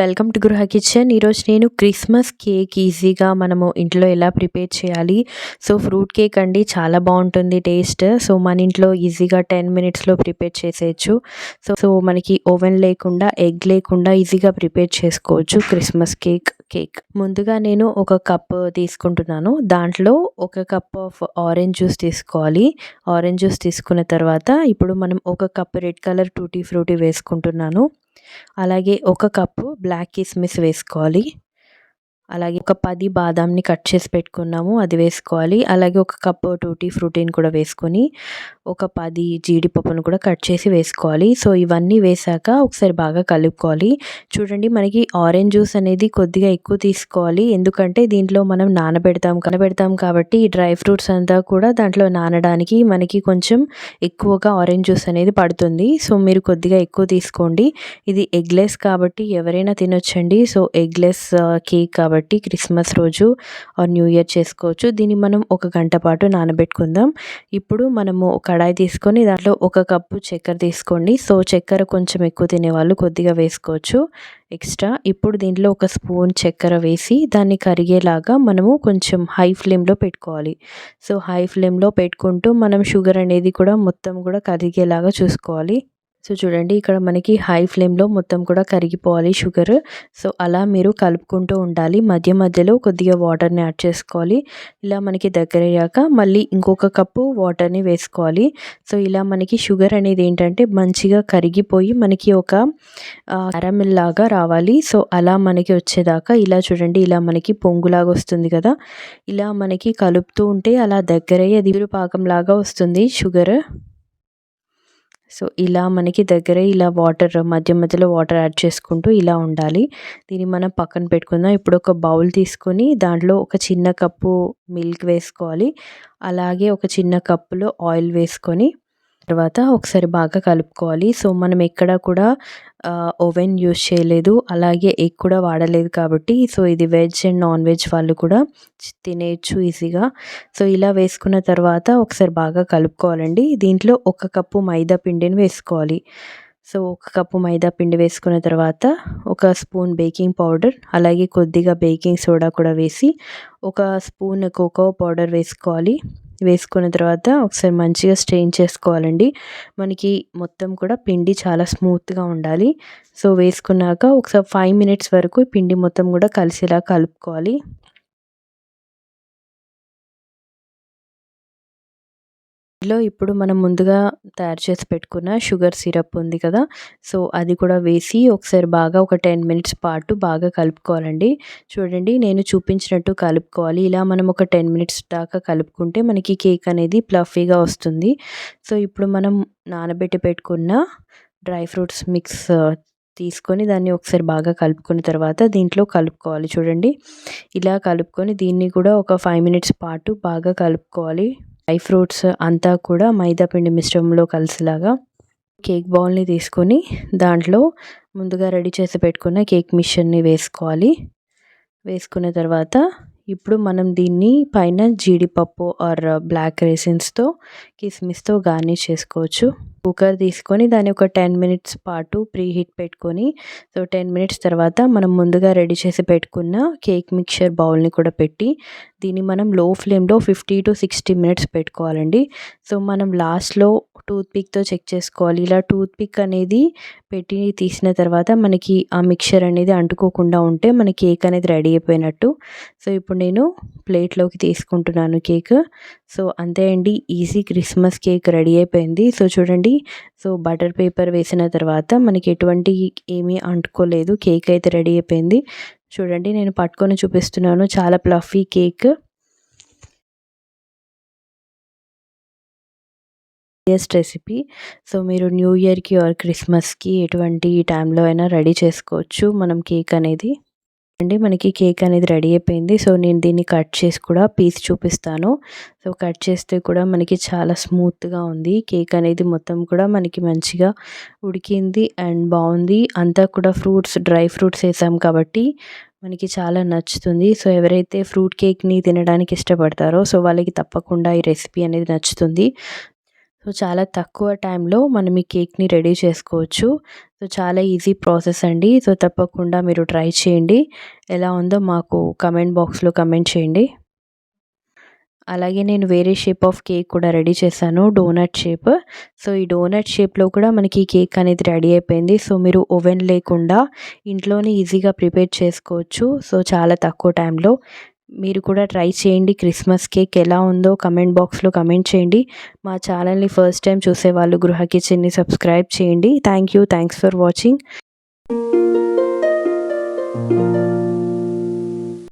Welcome to గృహ kitchen. ఈరోజు నేను క్రిస్మస్ కేక్ ఈజీగా మనము ఇంట్లో ఎలా ప్రిపేర్ చేయాలి? సో ఫ్రూట్ కేక్ అండి చాలా బాగుంటుంది టేస్ట్. సో మన ఇంట్లో ఈజీగా టెన్ మినిట్స్లో ప్రిపేర్ చేసేయచ్చు. సో సో మనకి ఓవెన్ లేకుండా ఎగ్ లేకుండా ఈజీగా ప్రిపేర్ చేసుకోవచ్చు క్రిస్మస్ కేక్ కేక్. ముందుగా నేను ఒక కప్ తీసుకుంటున్నాను. దాంట్లో ఒక కప్ ఆఫ్ ఆరెంజ్ జ్యూస్ తీసుకోవాలి. ఆరెంజ్ జ్యూస్ తీసుకున్న తర్వాత ఇప్పుడు మనం ఒక cup red colour tutti frutti వేసుకుంటున్నాను. అలాగే ఒక కప్పు బ్లాక్ కిస్మిస్ వేసుకోవాలి. అలాగే ఒక పది బాదాంని కట్ చేసి పెట్టుకున్నాము అది వేసుకోవాలి. అలాగే ఒక కప్పు టూటీ ఫ్రూటీని కూడా వేసుకొని ఒక పది జీడిపప్పును కూడా కట్ చేసి వేసుకోవాలి. సో ఇవన్నీ వేసాక ఒకసారి బాగా కలుపుకోవాలి. చూడండి మనకి ఆరెంజ్ జ్యూస్ అనేది కొద్దిగా ఎక్కువ తీసుకోవాలి. ఎందుకంటే దీంట్లో మనం నానబెడతాం కనబెడతాం కాబట్టి ఈ డ్రై ఫ్రూట్స్ అంతా కూడా దాంట్లో నానడానికి మనకి కొంచెం ఎక్కువగా ఆరెంజ్ జ్యూస్ అనేది పడుతుంది. సో మీరు కొద్దిగా ఎక్కువ తీసుకోండి. ఇది ఎగ్లెస్ కాబట్టి ఎవరైనా తినొచ్చండి. సో ఎగ్లెస్ కేక్ కాబట్టి క్రిస్మస్ రోజు ఆర్ న్యూ ఇయర్ చేసుకోవచ్చు. దీన్ని మనం ఒక గంట పాటు నానబెట్టుకుందాం. ఇప్పుడు మనము కడాయి తీసుకొని దాంట్లో ఒక కప్పు చక్కెర తీసుకోండి. సో చక్కెర కొంచెం ఎక్కువ తినేవాళ్ళు కొద్దిగా వేసుకోవచ్చు. ఎక్స్ట్రా. ఇప్పుడు దీంట్లో ఒక స్పూన్ చక్కెర వేసి దాన్ని కరిగేలాగా మనము కొంచెం హై ఫ్లేమ్లో పెట్టుకోవాలి. సో హై ఫ్లేమ్లో పెట్టుకుంటూ మనం షుగర్ అనేది కూడా మొత్తం కూడా కరిగేలాగా చూసుకోవాలి. సో చూడండి ఇక్కడ మనకి హై ఫ్లేమ్లో మొత్తం కూడా కరిగిపోవాలి షుగర్ సో అలా మీరు కలుపుకుంటూ ఉండాలి. మధ్య మధ్యలో కొద్దిగా వాటర్ని యాడ్ చేసుకోవాలి. ఇలా మనకి దగ్గర అయ్యాక మళ్ళీ ఇంకొక కప్పు వాటర్ని వేసుకోవాలి. సో ఇలా మనకి షుగర్ అనేది ఏంటంటే మంచిగా కరిగిపోయి మనకి ఒక క్యారమిల్ లాగా రావాలి. సో అలా మనకి వచ్చేదాకా ఇలా చూడండి ఇలా మనకి పొంగులాగా వస్తుంది కదా. ఇలా మనకి కలుపుతూ ఉంటే అలా దగ్గరయ్యి అది పాకం లాగా వస్తుంది షుగర్ సో ఇలా మనకి దగ్గర ఇలా వాటర్ మధ్య మధ్యలో వాటర్ యాడ్ చేసుకుంటూ ఇలా ఉండాలి. దీన్ని మనం పక్కన పెట్టుకుందాం. ఇప్పుడు ఒక బౌల్ తీసుకొని దాంట్లో ఒక చిన్న కప్పు మిల్క్ వేసుకోవాలి. అలాగే ఒక చిన్న కప్పులో ఆయిల్ వేసుకొని తర్వాత ఒకసారి బాగా కలుపుకోవాలి. సో మనం ఎక్కడ కూడా ఓవెన్ యూస్ చేయలేదు. అలాగే ఎగ్ కూడా వాడలేదు కాబట్టి సో ఇది వెజ్ అండ్ నాన్ వెజ్ వాళ్ళు కూడా తినేయచ్చు ఈజీగా. సో ఇలా వేసుకున్న తర్వాత ఒకసారి బాగా కలుపుకోవాలండి. దీంట్లో ఒక కప్పు మైదా పిండిని వేసుకోవాలి. సో ఒక కప్పు మైదా పిండి వేసుకున్న తర్వాత ఒక స్పూన్ బేకింగ్ పౌడర్ అలాగే కొద్దిగా బేకింగ్ సోడా కూడా వేసి ఒక స్పూన్ కోకో పౌడర్ వేసుకోవాలి. వేసుకున్న తర్వాత ఒకసారి మంచిగా స్ట్రెయిన్ చేసుకోవాలండి. మనకి మొత్తం కూడా పిండి చాలా స్మూత్గా ఉండాలి. సో వేసుకున్నాక ఒకసారి ఫైవ్ మినిట్స్ వరకు పిండి మొత్తం కూడా కలిసేలా కలుపుకోవాలి. లో ఇప్పుడు మనం ముందుగా తయారు చేసి పెట్టుకున్న షుగర్ సిరప్ ఉంది కదా. సో అది కూడా వేసి ఒకసారి బాగా ఒక టెన్ మినిట్స్ పాటు బాగా కలుపుకోవాలండి. చూడండి నేను చూపించినట్టు కలుపుకోవాలి. ఇలా మనం ఒక టెన్ మినిట్స్ దాకా కలుపుకుంటే మనకి కేక్ అనేది ప్లఫీగా వస్తుంది. సో ఇప్పుడు మనం నానబెట్టి పెట్టుకున్న డ్రై ఫ్రూట్స్ మిక్స్ తీసుకొని దాన్ని ఒకసారి బాగా కలుపుకున్న తర్వాత దీంట్లో కలుపుకోవాలి. చూడండి ఇలా కలుపుకొని దీన్ని కూడా ఒక ఫైవ్ మినిట్స్ పాటు బాగా కలుపుకోవాలి. డ్రై ఫ్రూట్స్ అంతా కూడా మైదా పిండి మిశ్రమంలో కలిసేలాగా కేక్ బౌల్ని తీసుకొని దాంట్లో ముందుగా రెడీ చేసి పెట్టుకున్న కేక్ మిషన్ని వేసుకోవాలి. వేసుకున్న తర్వాత ఇప్పుడు మనం దీన్ని పైన జీడిపప్పు ఆర్ బ్లాక్ రేసిన్స్తో కిస్మిస్తో గార్నిష్ చేసుకోవచ్చు. కుక్కర్ తీసుకొని దాన్ని ఒక టెన్ మినిట్స్ పాటు ప్రీ హీట్ పెట్టుకొని సో టెన్ మినిట్స్ తర్వాత మనం ముందుగా రెడీ చేసి పెట్టుకున్న కేక్ మిక్చర్ బౌల్ని కూడా పెట్టి దీన్ని మనం లో ఫ్లేమ్లో ఫిఫ్టీ టు సిక్స్టీ మినిట్స్ పెట్టుకోవాలండి. సో మనం లాస్ట్లో టూత్ పిక్తో చెక్ చేసుకోవాలి. ఇలా టూత్ పిక్ అనేది పెట్టి తీసిన తర్వాత మనకి ఆ మిక్చర్ అనేది అంటుకోకుండా ఉంటే మన కేక్ అనేది రెడీ అయిపోయినట్టు. సో ఇప్పుడు నేను ప్లేట్లోకి తీసుకుంటున్నాను కేక్. సో అంతే అండి. ఈజీ క్రిస్మస్ కేక్ రెడీ అయిపోయింది. సో చూడండి. సో బటర్ పేపర్ వేసిన తర్వాత మనకి ఎటువంటి ఏమీ అంటుకోలేదు. కేక్ అయితే రెడీ అయిపోయింది. చూడండి నేను పట్టుకొని చూపిస్తున్నాను. చాలా fluffy cake. Best recipe so మీరు న్యూ ఇయర్కి ఆర్ క్రిస్మస్కి ఎటువంటి టైంలో అయినా రెడీ చేసుకోవచ్చు మనం కేక్ అనేది. అండి మనకి కేక్ అనేది రెడీ అయిపోయింది. సో నేను దీన్ని కట్ చేసి కూడా పీస్ చూపిస్తాను. సో కట్ చేస్తే కూడా మనకి చాలా స్మూత్గా ఉంది. కేక్ అనేది మొత్తం కూడా మనకి మంచిగా ఉడికింది అండ్ బాగుంది. అంతా కూడా ఫ్రూట్స్ డ్రై ఫ్రూట్స్ వేసాం కాబట్టి మనకి చాలా నచ్చుతుంది. సో ఎవరైతే ఫ్రూట్ కేక్ని తినడానికి ఇష్టపడతారో సో వాళ్ళకి తప్పకుండా ఈ రెసిపీ అనేది నచ్చుతుంది. సో చాలా తక్కువ టైంలో మనం ఈ కేక్ని రెడీ చేసుకోవచ్చు. సో చాలా ఈజీ ప్రాసెస్ అండి. సో తప్పకుండా మీరు ట్రై చేయండి. ఎలా ఉందో మాకు కమెంట్ బాక్స్లో కమెంట్ చేయండి. అలాగే నేను వేరే షేప్ ఆఫ్ కేక్ కూడా రెడీ చేశాను డోనట్ షేప్. సో ఈ డోనట్ షేప్లో కూడా మనకి కేక్ అనేది రెడీ అయిపోయింది. సో మీరు ఓవెన్ లేకుండా ఇంట్లోనే ఈజీగా ప్రిపేర్ చేసుకోవచ్చు. సో చాలా తక్కువ టైంలో. మీరు కూడా ట్రై చేయండి. క్రిస్మస్ కేక్ ఎలా ఉందో కమెంట్ బాక్స్లో కమెంట్ చేయండి. మా ఛానల్ని ఫస్ట్ టైం చూసే వాళ్ళు గృహ కిచెన్ని సబ్స్క్రైబ్ చేయండి. Thank you. Thanks for watching.